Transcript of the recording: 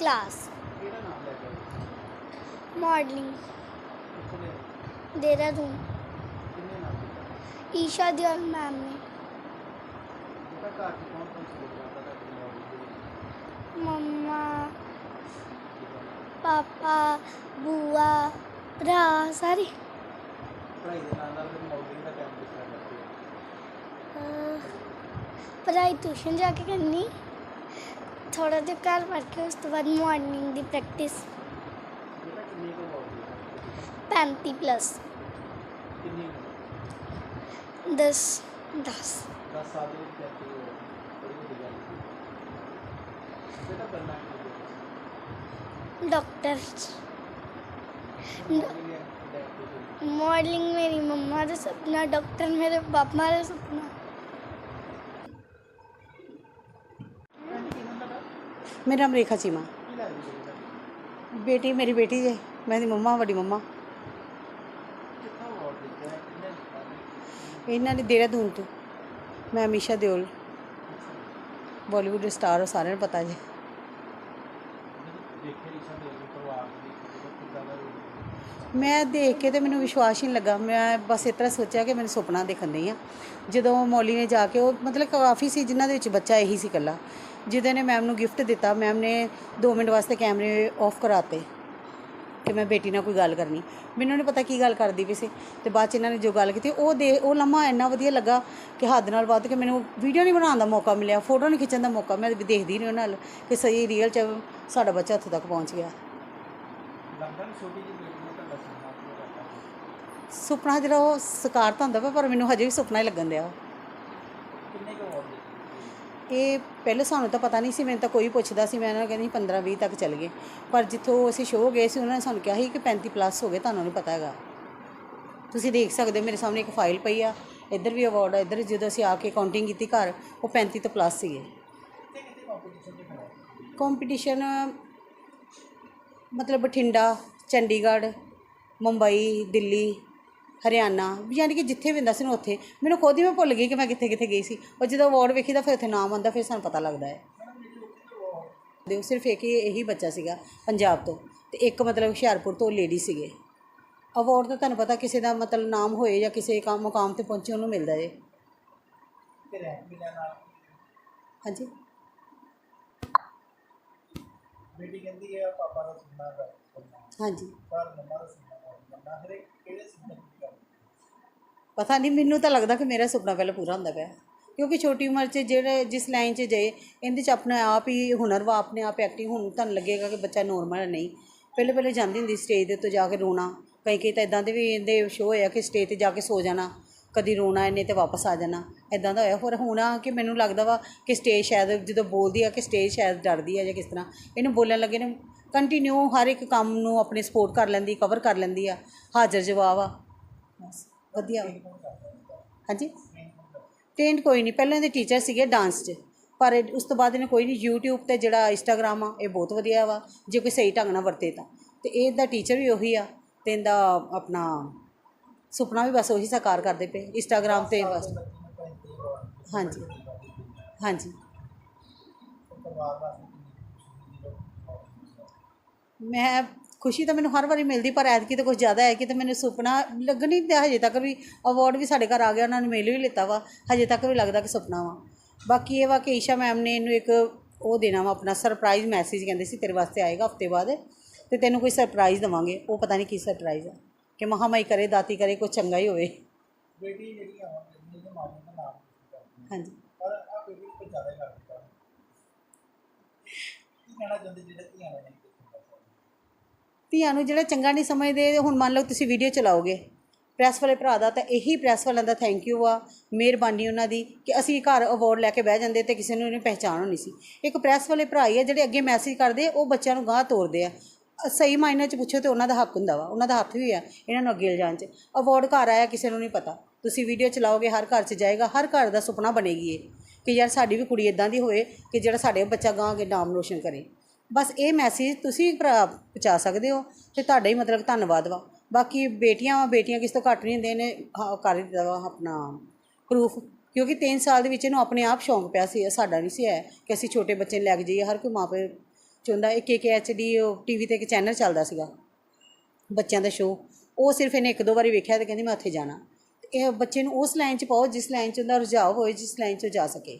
Class ਕਿਹੜਾ ਨਾਮ ਲੈ ਕੇ? ਮਾਡਲਿੰਗ ਦੇ ਦੇਹਰਾਦੂਨ। ਕਿੰਨੇ ਨਾਮ ਦਿੱਤਾ ਈਸ਼ਾ ਦਿਆਲ ਮੈਮ ਨੇ। ਬੇਟਾ ਘਰ 'ਚ ਕੌਣ ਸੀ? ਮੰਮਾ ਪਾਪਾ ਬੂਆ ਭਰਾ ਸਾਰੇ। ਪੜ੍ਹਾਈ ਦੇ ਨਾਲ ਨਾਲ ਫਿਰ ਮੌਜੂਦ ਦਾ ਟਾਈਮ ਕਿਸ ਤਰ੍ਹਾਂ ਕਰਦੇ ਹੋ? ਅਹ ਪੜ੍ਹਾਈ ਟਿਊਸ਼ਨ ਜਾ ਕੇ ਕਰਨੀ। ਥੋੜਾ ਜਿਹਾ ਘਰ ਪੜ੍ਹ ਕੇ ਉਸ ਤੋਂ ਬਾਅਦ ਮਾਰਨਿੰਗ ਦੀ ਪ੍ਰੈਕਟਿਸ ਬੇਟਾ ਕਿੰਨੀ ਕੁ ਮੌਜੂਦ ਹੈ 35 ਪਲੱਸ ਕਿੰਨੀ 10 10 10 ਸਾਲ ਦੇ ਵਿੱਚ ਕਰਤੀ ਹੋ ਬੜੀ ਵੱਡੀ ਗੱਲ ਹੈ ਬੇਟਾ ਬਣਨਾ ਕੀ ਹੈ ਡਾਕਟਰ ਹੈ ਮਾਡਲਿੰਗ ਮੇਰੀ ਮੰਮਾ ਦਾ ਸੁਪਨਾ ਡਾਕਟਰ ਮੇਰੇ ਪਾਪਾ ਦਾ ਸੁਪਨਾ ਕੀ ਹੁੰਦਾ ਦਾ ਮੇਰਾ ਨਾਮ ਰੇਖਾ ਚੀਮਾ ਬੇਟੀ ਮੇਰੀ ਬੇਟੀ ਜੇ, ਮੈਂ ਦੀ ਮੰਮਾ, ਵੱਡੀ ਮੰਮਾ। ਇਹਨਾਂ ਨੇ ਦੇਹਰਾਦੂਨ ਤੋਂ। ਮੈਂ ਅਮੀਸ਼ਾ ਦਿਓਲ ਬਾਲੀਵੁੱਡ ਸਟਾਰ ਸਾਰਿਆਂ ਨੂੰ ਪਤਾ ਜੇ। ਦੇਖੇ ਇਸ਼ਾ ਦੇ ਪਰਿਵਾਰ ਦੀ ਕਿੱਦਾਂ ਦਾ ਰੋਲ ਮੈਂ ਦੇਖ ਕੇ ਤੇ ਮੈਨੂੰ ਵਿਸ਼ਵਾਸ ਹੀ ਨਹੀਂ ਲੱਗਾ। ਮੈਂ ਬਸ ਇਸ ਤਰ੍ਹਾਂ ਸੋਚਿਆ ਕਿ ਮੈਨੂੰ ਸੁਪਨਾ ਦੇਖਣ ਦੀ ਆ। ਜਦੋਂ ਮੌਲੀ ਨੇ ਜਾ ਕੇ ਉਹ ਮਤਲਬ ਕਾਫੀ ਸੀ, ਜਿਨ੍ਹਾਂ ਦੇ ਵਿੱਚ ਬੱਚਾ ਇਹੀ ਸੀ ਇਕੱਲਾ। ਜਿਹਦੇ ਨੇ ਮੈਮ ਨੂੰ ਗਿਫਟ ਦਿੱਤਾ। ਮੈਮ ਨੇ 2 ਮਿੰਟ ਵਾਸਤੇ ਕੈਮਰੇ ਆਫ ਕਰਾਤੇ ਕਿ ਮੈਂ ਬੇਟੀ ਨਾਲ ਕੋਈ ਗੱਲ ਕਰਨੀ। ਮੈਨੂੰ ਨਹੀਂ ਪਤਾ ਕੀ ਗੱਲ ਕਰਦੀ ਪਈ ਸੀ। ਤੇ ਬਾਅਦ ਚ ਇਹਨਾਂ ਨੇ ਜੋ ਗੱਲ ਕੀਤੀ, ਉਹ ਦੇ, ਉਹ ਲੰਮਾ ਇੰਨਾ ਵਧੀਆ ਲੱਗਾ ਕਿ ਹੱਦ ਨਾਲ ਵੱਧ ਕੇ ਮੈਨੂੰ ਵੀਡੀਓ ਨਹੀਂ ਬਣਾਉਣ ਦਾ ਮੌਕਾ ਮਿਲਿਆ ਫੋਟੋ ਨਹੀਂ ਖਿੱਚਣ ਦਾ ਮੌਕਾ। ਮੈਂ ਦੇਖਦੀ ਨਹੀਂ ਉਹਨਾਂ ਨਾਲ ਕਿ ਸਹੀ ਰੀਅਲ ਚ ਸਾਡਾ ਬੱਚਾ ਇੱਥੇ ਤੱਕ ਪਹੁੰਚ ਗਿਆ ਲੱਗਦਾ ਨਹੀਂ ਛੋਟੀ ਜਿਹੀ ਬੇਟੀ ਨੇ ਤੁਹਾਡਾ ਸੁਪਨਾ ਜਿਹੜਾ ਉਹ ਸਕਾਰ ਤਾਂ ਹੁੰਦਾ ਪਿਆ ਪਰ ਮੈਨੂੰ ਹਜੇ ਵੀ ਸੁਪਨਾ ਹੀ ਲੱਗਣ ਦਿਆ ਇਹ ਪਹਿਲੇ ਸਾਨੂੰ ਤਾਂ ਪਤਾ ਨਹੀਂ ਸੀ ਮੈਨੂੰ ਤਾਂ ਕੋਈ ਪੁੱਛਦਾ ਸੀ ਮੈਂ ਉਹਨਾਂ ਨੂੰ ਕਹਿੰਦੀ 15 20 ਤੱਕ ਚੱਲ ਗਏ। ਪਰ ਜਿੱਥੋਂ ਅਸੀਂ ਸ਼ੋਅ ਗਏ ਸੀ ਉਹਨਾਂ ਨੇ ਸਾਨੂੰ ਕਿਹਾ ਸੀ ਕਿ 35 ਪਲੱਸ ਹੋ ਗਏ ਤੁਹਾਨੂੰ ਨਹੀਂ ਪਤਾ ਹੈਗਾ। ਤੁਸੀਂ ਦੇਖ ਸਕਦੇ ਹੋ ਮੇਰੇ ਸਾਹਮਣੇ ਇੱਕ ਫਾਈਲ ਪਈ ਆ। ਇੱਧਰ ਵੀ ਅਵਾਰਡ ਆ ਇੱਧਰ ਜਦੋਂ ਅਸੀਂ ਆ ਕੇ ਕਾਊਂਟਿੰਗ ਕੀਤੀ ਘਰ ਉਹ 35 ਤੋਂ ਪਲੱਸ ਸੀਗੇ। ਕੰਪੀਟੀਸ਼ਨ ਮਤਲਬ ਬਠਿੰਡਾ, ਚੰਡੀਗੜ੍ਹ, ਮੁੰਬਈ, ਦਿੱਲੀ, ਹਰਿਆਣਾ, ਯਾਨੀ ਕਿ ਜਿੱਥੇ ਵੀ ਹੁੰਦਾ ਸੀ ਨਾ ਉੱਥੇ, ਮੈਨੂੰ ਖੁਦ ਹੀ ਮੈਂ ਭੁੱਲ ਗਈ ਕਿ ਮੈਂ ਕਿੱਥੇ ਕਿੱਥੇ ਗਈ ਸੀ। ਉਹ ਜਦੋਂ ਅਵਾਰਡ ਵੇਖੀਦਾ ਫਿਰ ਉੱਥੇ ਨਾਮ ਆਉਂਦਾ, ਫਿਰ ਸਾਨੂੰ ਪਤਾ ਲੱਗਦਾ ਹੈ। ਦੇ ਉਹ ਸਿਰਫ ਇੱਕ ਹੀ, ਇਹੀ ਬੱਚਾ ਸੀਗਾ, ਪੰਜਾਬ ਤੋਂ। ਤੇ ਇੱਕ ਮਤਲਬ ਹੁਸ਼ਿਆਰਪੁਰ ਤੋਂ ਲੇਡੀ ਸੀਗੇ। ਅਵਾਰਡ ਤਾਂ ਤੁਹਾਨੂੰ ਪਤਾ ਕਿਸੇ ਦਾ ਮਤਲਬ ਨਾਮ ਹੋਏ ਜਾਂ ਕਿਸੇ ਕੰਮ ਮੁਕਾਮ ਤੇ ਪਹੁੰਚੇ ਉਹਨੂੰ ਮਿਲਦਾ ਜੇ। ਹਾਂਜੀ? ਬੇਟੀ ਕਹਿੰਦੀ ਹੈ ਪਾਪਾ ਦਾ ਸੁਪਨਾ ਹੈ ਹਾਂਜੀ। ਪਰ ਮੰਮਾ ਦਾ ਸੁਪਨਾ ਹੈ ਮੰਮਾ ਹਰੇ ਕਿਹੜੇ ਸੁਪਨੇ ਦੀ ਗੱਲ ਪਤਾ ਨਹੀਂ ਮੈਨੂੰ ਤਾਂ ਲੱਗਦਾ ਕਿ ਮੇਰਾ ਸੁਪਨਾ ਪਹਿਲਾਂ ਪੂਰਾ ਹੁੰਦਾ ਪਿਆ। ਕਿਉਂਕਿ ਛੋਟੀ ਉਮਰ 'ਚ ਜਿਹੜੇ ਜਿਸ ਲਾਈਨ 'ਚ ਜਾਏ ਇਹਦੇ 'ਚ ਆਪਣੇ ਆਪ ਹੀ ਹੁਨਰ ਵਾ ਆਪਣੇ ਆਪ ਐਕਟਿੰਗ ਹੁਣ ਤੁਹਾਨੂੰ ਲੱਗੇਗਾ ਕਿ ਬੱਚਾ ਨੋਰਮਲ ਹੈ ਨਹੀਂ। ਪਹਿਲੇ ਪਹਿਲੇ ਜਾਂਦੀ ਹੁੰਦੀ ਸਟੇਜ ਦੇ ਉੱਤੇ ਜਾ ਕੇ ਰੋਣਾ। ਕਈ ਕਈ ਤਾਂ ਇਦਾਂ ਦੇ ਵੀ ਇਹਦੇ ਸ਼ੋਅ ਹੋਇਆ ਕਿ ਸਟੇਜ ਤੇ ਜਾ ਕੇ ਸੋ ਜਾਣਾ। ਕਦੀ ਰੋਣਾ ਇਹਨੇ ਤੇ ਵਾਪਸ ਆ ਜਾਣਾ। ਇਦਾਂ ਦਾ ਹੋਇਆ। ਹੋਰ ਹੁਣ ਆ ਕਿ ਮੈਨੂੰ ਲੱਗਦਾ ਵਾ ਕਿ ਸਟੇਜ ਸ਼ਾਇਦ ਜਦੋਂ ਬੋਲਦੀ ਆ ਕਿ ਸਟੇਜ ਸ਼ਾਇਦ ਡਰਦੀ ਆ ਜਾਂ ਕਿਸ ਤਰ੍ਹਾਂ। ਇਹਨੂੰ ਬੋਲਣ ਲੱਗੇ ਨੇ ਕੰਟੀਨਿਊ ਹਰ ਇੱਕ ਕੰਮ ਨੂੰ ਆਪਣੇ ਸਪੋਰਟ ਕਰ ਲੈਂਦੀ ਕਵਰ ਕਰ ਲੈਂਦੀ ਆ। ਹਾਜ਼ਰ ਜਵਾਬ ਆ। ਬਸ, ਵਧੀਆ। ਵਾ। ਹਾਂਜੀ? ਟ੍ਰੇਨਡ ਕੋਈ ਨਹੀਂ ਪਹਿਲਾਂ ਇਹਦੇ ਟੀਚਰ ਸੀਗੇ ਡਾਂਸ 'ਚ। ਪਰ ਉਸ ਤੋਂ ਬਾਅਦ ਇਹਨੇ ਕੋਈ ਨਹੀਂ YouTube ਤੇ ਜਿਹੜਾ ਇੰਸਟਾਗ੍ਰਾਮ ਆ, ਇਹ ਬਹੁਤ ਵਧੀਆ ਵਾ। ਜੇ ਕੋਈ ਸਹੀ ਢੰਗ ਨਾਲ ਵਰਤੇ ਤਾਂ। ਤੇ ਇਹਦਾ ਟੀਚਰ ਵੀ ਉਹੀ ਆ। ਤੇ ਇਹਦਾ ਆਪਣਾ ਸੁਪਨਾ ਵੀ ਬਸ ਉਹੀ ਸਾਕਾਰ ਕਰਦੇ ਪਏ ਇੰਸਟਾਗ੍ਰਾਮ ਤੇ ਬਸ। ਹਾਂਜੀ ਹਾਂਜੀ। ਮੈਂ ਖੁਸ਼ੀ ਤਾਂ ਮੈਨੂੰ ਹਰ ਵਾਰੀ ਮਿਲਦੀ, ਪਰ ਐਤਕੀ ਤਾਂ ਕੁਝ ਜ਼ਿਆਦਾ ਹੈ ਕਿ ਤੇ ਮੈਨੂੰ ਸੁਪਨਾ ਲੱਗਣ ਹੀ ਦਿਆ ਹਜੇ ਤੱਕ ਵੀ ਅਵਾਰਡ ਵੀ ਸਾਡੇ ਘਰ ਆ ਗਿਆ, ਉਹਨਾਂ ਨੇ ਮਿਲ ਵੀ ਲਿੱਤਾ ਵਾ, ਹਜੇ ਤੱਕ ਵੀ ਲੱਗਦਾ ਕਿ ਸੁਪਨਾ ਵਾ। ਬਾਕੀ ਇਹ ਵਾ ਕਿ ਈਸ਼ਾ ਮੈਮ ਨੇ ਇਹਨੂੰ ਇੱਕ ਉਹ ਦੇਣਾ ਵਾ, ਆਪਣਾ ਸਰਪ੍ਰਾਈਜ਼ ਮੈਸੇਜ ਕਹਿੰਦੇ ਸੀ, ਤੇਰੇ ਵਾਸਤੇ ਆਏਗਾ ਹਫ਼ਤੇ ਬਾਅਦ, ਤੇ ਤੈਨੂੰ ਕੋਈ ਸਰਪ੍ਰਾਈਜ਼ ਦਵਾਂਗੇ, ਉਹ ਪਤਾ ਨਹੀਂ ਕੀ ਸਰਪ੍ਰਾਈਜ਼ ਆ। ਕਿ ਮਹਾਮਾਈ ਕਰੇ ਦਾਤੀ ਕਰੇ ਕੁਝ ਚੰਗਾ ਹੀ ਹੋਵੇ। ਬੇਟੀ ਜਿਹੜੀ ਆ ਬੇਟੀ ਦੇ ਮਾਮੇ ਦਾ ਨਾਮ ਕਰਦੀ। ਹਾਂਜੀ। ਪਰ ਆ ਬੇਟੀ ਕੋਈ ਜ਼ਿਆਦਾ ਕਰ ਦਿੱਤਾ ਕੀ ਕਹਿਣਾ ਚਾਹੁੰਦੇ ਜਿਹੜੇ ਧੀਆਂ ਨੇ ਧੀਆਂ ਜਿਹੜਾ ਚੰਗਾ ਨਹੀਂ ਸਮਝਦੇ ਹੁਣ ਮੰਨ ਲਓ ਤੁਸੀਂ ਵੀਡੀਓ ਚਲਾਓਗੇ। ਪ੍ਰੈਸ ਵਾਲੇ ਭਰਾ ਦਾ ਤਾਂ ਇਹੀ ਪ੍ਰੈਸ ਵਾਲਿਆਂ ਦਾ ਥੈਂਕ ਯੂ ਆ ਮਿਹਰਬਾਨੀ ਉਹਨਾਂ ਦੀ ਕਿ ਅਸੀਂ ਘਰ ਅਵਾਰਡ ਲੈ ਕੇ ਬਹਿ ਜਾਂਦੇ ਤੇ ਕਿਸੇ ਨੂੰ ਇਹਨੂੰ ਪਹਿਚਾਣ ਹੋਣੀ ਸੀ। ਇੱਕ ਪ੍ਰੈਸ ਵਾਲੇ ਭਰਾ ਹੀ ਆ ਜਿਹੜੇ ਅੱਗੇ ਮੈਸੇਜ ਕਰਦੇ ਉਹ ਬੱਚਿਆਂ ਨੂੰ ਗਾਹ ਤੋਰਦੇ ਆ। ਸਹੀ ਮਾਇਨੇ 'ਚ ਪੁੱਛੋ ਤੇ ਉਹਨਾਂ ਦਾ ਹੱਕ ਹੁੰਦਾ ਵਾ ਉਹਨਾਂ ਦਾ ਹੱਥ ਵੀ ਆ ਇਹਨਾਂ ਨੂੰ ਅੱਗੇ ਲਿਜਾਣ 'ਚ। ਅਵਾਰਡ ਘਰ ਆਇਆ ਕਿਸੇ ਨੂੰ ਨਹੀਂ ਪਤਾ। ਤੁਸੀਂ ਵੀਡੀਓ ਚਲਾਓਗੇ ਹਰ ਘਰ 'ਚ ਜਾਏਗਾ ਹਰ ਘਰ ਦਾ ਸੁਪਨਾ ਬਣੇਗੀ ਇਹ ਕਿ ਯਾਰ ਸਾਡੀ ਵੀ ਕੁੜੀ ਇਦਾਂ ਦੀ ਹੋਏ ਕਿ ਜਿਹੜਾ ਸਾਡੇ ਬੱਚਾ ਗਾਂ ਅੱਗੇ ਨਾਮ ਰੋਸ਼ਨ ਕਰੇ। ਬਸ ਇਹ ਮੈਸੇਜ ਤੁਸੀਂ ਭਰਾ ਪਹੁੰਚਾ ਸਕਦੇ ਹੋ ਤੇ ਤੁਹਾਡਾ ਹੀ ਮਤਲਬ ਧੰਨਵਾਦ ਵਾ। ਬਾਕੀ ਬੇਟੀਆਂ ਵਾ ਬੇਟੀਆਂ ਕਿਸ ਤੋਂ ਘੱਟ ਨਹੀਂ ਹੁੰਦੇ ਨੇ ਹਾਂ, ਕਰ ਦਿੱਤਾ ਵਾ ਆਪਣਾ ਪ੍ਰੂਫ ਕਿਉਂਕਿ 3 ਸਾਲ ਦੇ ਵਿੱਚ ਇਹਨੂੰ ਆਪਣੇ ਆਪ ਸ਼ੌਂਕ ਪਿਆ ਸੀ ਸਾਡਾ ਨਹੀਂ ਸੀ ਹੈ ਕਿ ਅਸੀਂ ਛੋਟੇ ਬੱਚੇ ਨੂੰ ਲੈ ਕੇ ਜਾਈਏ ਹਰ ਕੋਈ ਮਾਪੇ ਚ ਹੁੰਦਾ, ਇੱਕ ਇੱਕ ਐਚਡੀ ਟੀਵੀ ਤੇ ਇੱਕ ਚੈਨਲ ਚੱਲਦਾ ਸੀਗਾ, ਬੱਚਿਆਂ ਦਾ ਸ਼ੋਅ ਉਹ ਸਿਰਫ ਇਹਨੇ ਇੱਕ ਦੋ ਵਾਰੀ ਵੇਖਿਆ ਤੇ ਕਹਿੰਦੀ ਮੈਂ ਉੱਥੇ ਜਾਣਾ। ਤੇ ਇਹ ਬੱਚੇ ਨੂੰ ਉਸ ਲਾਈਨ 'ਚ ਪਾਓ, ਜਿਸ ਲਾਈਨ 'ਚ ਉਹਦਾ ਰੁਝਾਅ ਹੋਏ, ਜਿਸ ਲਾਈਨ 'ਚ ਉਹ ਜਾ ਸਕੇ।